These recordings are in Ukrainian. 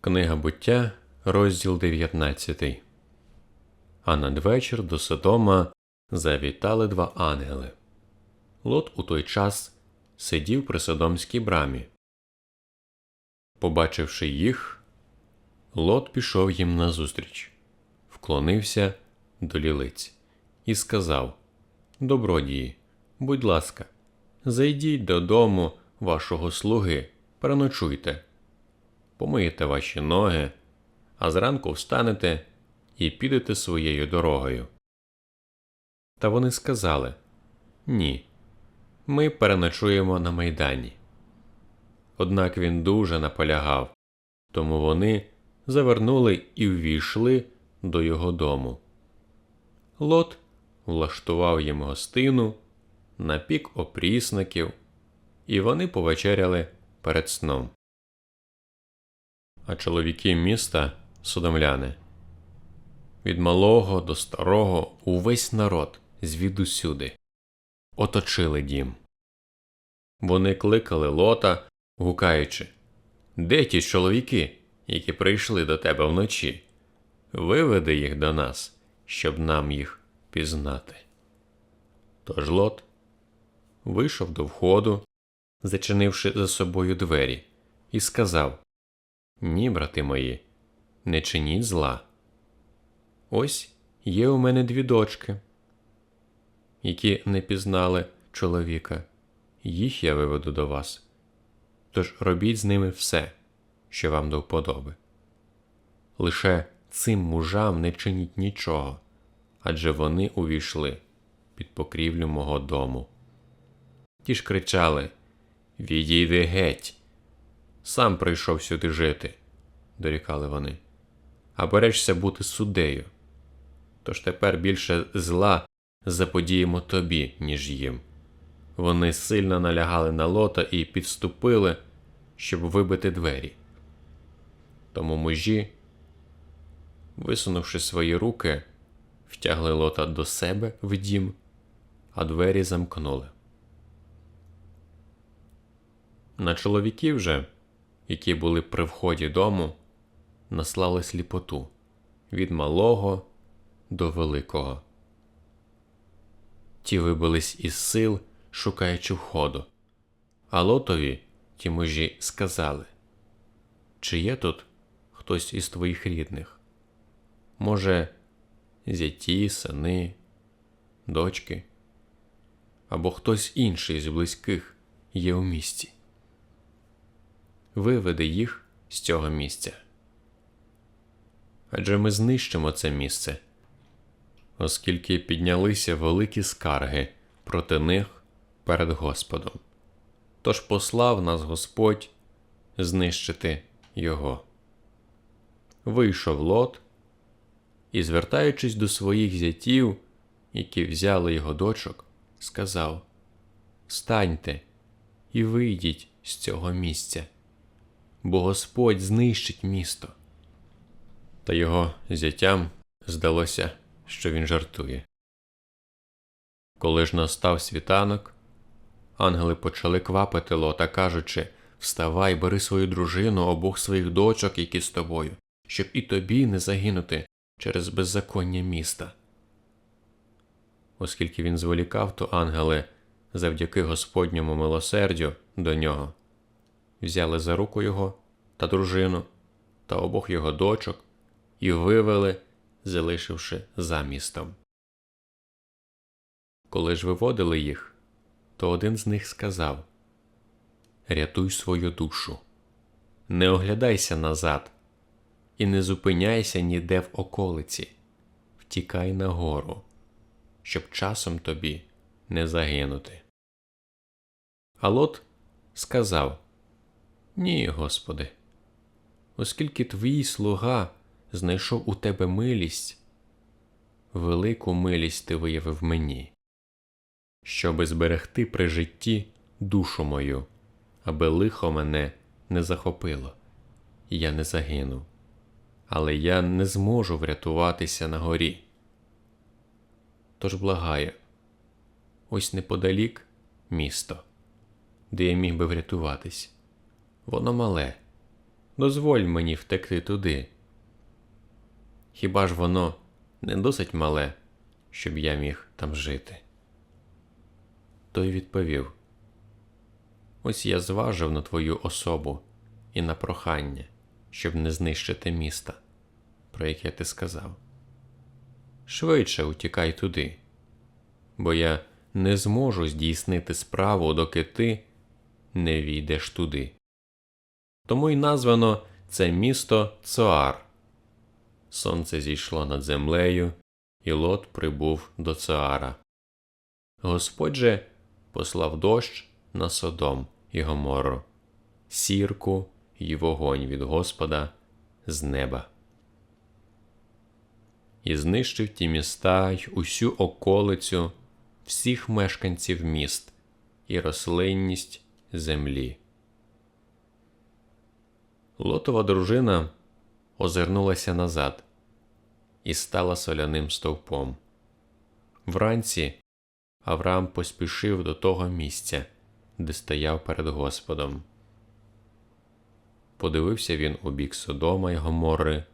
Книга буття, розділ 19. А надвечір до Содома завітали два ангели. Лот у той час сидів при Содомській брамі. Побачивши їх, Лот пішов їм назустріч, вклонився до лілиць і сказав Добродії, будь ласка, зайдіть додому вашого слуги, переночуйте помиєте ваші ноги, а зранку встанете і підете своєю дорогою. Та вони сказали Ні, ми переночуємо на майдані. Однак він дуже наполягав, тому вони завернули і ввійшли до його дому. Лот влаштував їм гостину, напік опрісників, і вони повечеряли перед сном а чоловіки міста судомляни. Від малого до старого увесь народ звідусюди оточили дім. Вони кликали лота, гукаючи Де ті чоловіки, які прийшли до тебе вночі? Виведи їх до нас, щоб нам їх пізнати. Тож лот вийшов до входу, зачинивши за собою двері, і сказав ні, брати мої, не чиніть зла. Ось є у мене дві дочки, які не пізнали чоловіка, їх я виведу до вас. Тож робіть з ними все, що вам до вподоби. Лише цим мужам не чиніть нічого, адже вони увійшли під покрівлю мого дому. Ті ж кричали Відійди геть сам прийшов сюди жити, дорікали вони, а берешся бути суддею. Тож тепер більше зла заподіємо тобі, ніж їм. Вони сильно налягали на лота і підступили, щоб вибити двері. Тому мужі, висунувши свої руки, втягли лота до себе в дім, а двері замкнули. На чоловіків же які були при вході дому, наслали сліпоту від малого до великого. Ті вибились із сил, шукаючи входу, а лотові ті мужі сказали Чи є тут хтось із твоїх рідних? Може, зяті, сини, дочки, або хтось інший з близьких є у місті виведе їх з цього місця. Адже ми знищимо це місце, оскільки піднялися великі скарги проти них перед Господом. Тож послав нас Господь знищити його. Вийшов лот і, звертаючись до своїх зятів, які взяли його дочок, сказав Станьте і вийдіть з цього місця бо Господь знищить місто. Та його зятям здалося, що він жартує. Коли ж настав світанок, ангели почали квапити лота, кажучи Вставай, бери свою дружину, обох своїх дочок, які з тобою, щоб і тобі не загинути через беззаконня міста. Оскільки він зволікав, то ангели завдяки Господньому милосердю до нього взяли за руку його та дружину та обох його дочок і вивели, залишивши за містом. Коли ж виводили їх, то один з них сказав Рятуй свою душу, не оглядайся назад і не зупиняйся ніде в околиці, втікай нагору, щоб часом тобі не загинути. А Лот сказав ні, Господи, оскільки твій слуга знайшов у тебе милість, велику милість ти виявив мені, щоби зберегти при житті душу мою, аби лихо мене не захопило, і я не загинув, але я не зможу врятуватися на горі. Тож благаю, ось неподалік місто, де я міг би врятуватись. Воно мале, дозволь мені втекти туди. Хіба ж воно не досить мале, щоб я міг там жити? Той відповів: Ось я зважив на твою особу і на прохання, щоб не знищити міста, про яке ти сказав. Швидше утікай туди, бо я не зможу здійснити справу, доки ти не війдеш туди. Тому й названо це місто Цоар. Сонце зійшло над землею, і лот прибув до Цоара. Господь же послав дощ на Содом і Гомору, сірку й вогонь від Господа з неба. І знищив ті міста й усю околицю всіх мешканців міст і рослинність землі. Лотова дружина озирнулася назад і стала соляним стовпом. Вранці Авраам поспішив до того місця, де стояв перед Господом. Подивився він у бік Содома й Гоморри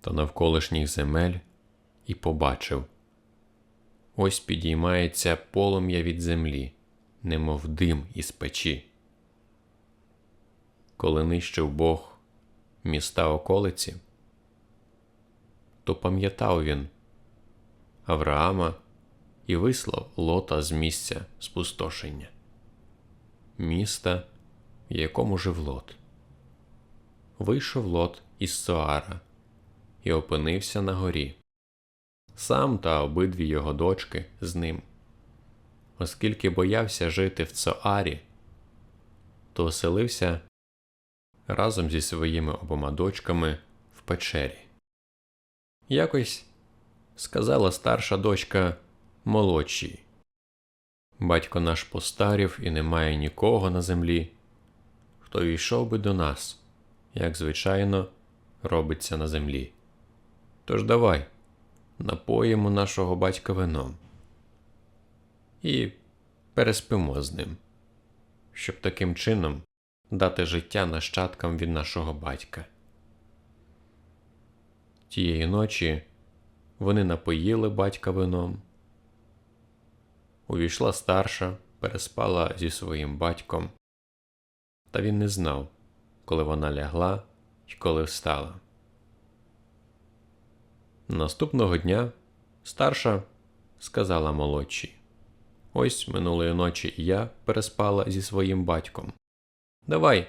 та навколишніх земель і побачив ось підіймається полум'я від землі, немов дим із печі. Коли нищив Бог міста околиці, то пам'ятав він Авраама і вислав лота з місця спустошення, міста, в якому жив лот. Вийшов лот із Соара і опинився на горі, сам та обидві його дочки з ним. Оскільки боявся жити в Цоарі, то оселився разом зі своїми обома дочками в печері. Якось сказала старша дочка молодшій. Батько наш постарів і немає нікого на землі, хто війшов би до нас, як звичайно робиться на землі. Тож давай напоїмо нашого батька вином і переспимо з ним, щоб таким чином дати життя нащадкам від нашого батька. Тієї ночі вони напоїли батька вином. Увійшла старша, переспала зі своїм батьком, та він не знав, коли вона лягла і коли встала. Наступного дня старша сказала молодшій Ось минулої ночі я переспала зі своїм батьком. Давай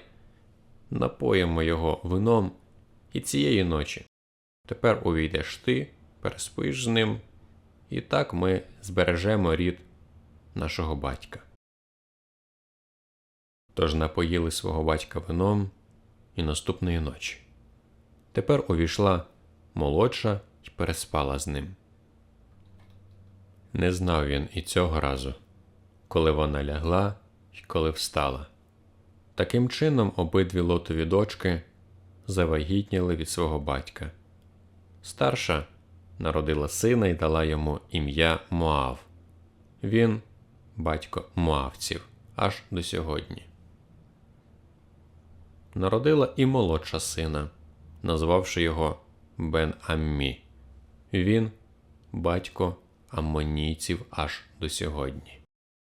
напоїмо його вином і цієї ночі. Тепер увійдеш ти, переспиш з ним, і так ми збережемо рід нашого батька. Тож напоїли свого батька вином і наступної ночі. Тепер увійшла молодша і переспала з ним. Не знав він і цього разу, коли вона лягла і коли встала. Таким чином обидві лотові дочки завагітніли від свого батька. Старша народила сина і дала йому ім'я Моав. Він батько Моавців аж до сьогодні. Народила і молодша сина, назвавши його Бен Аммі. Він батько аммонійців аж до сьогодні.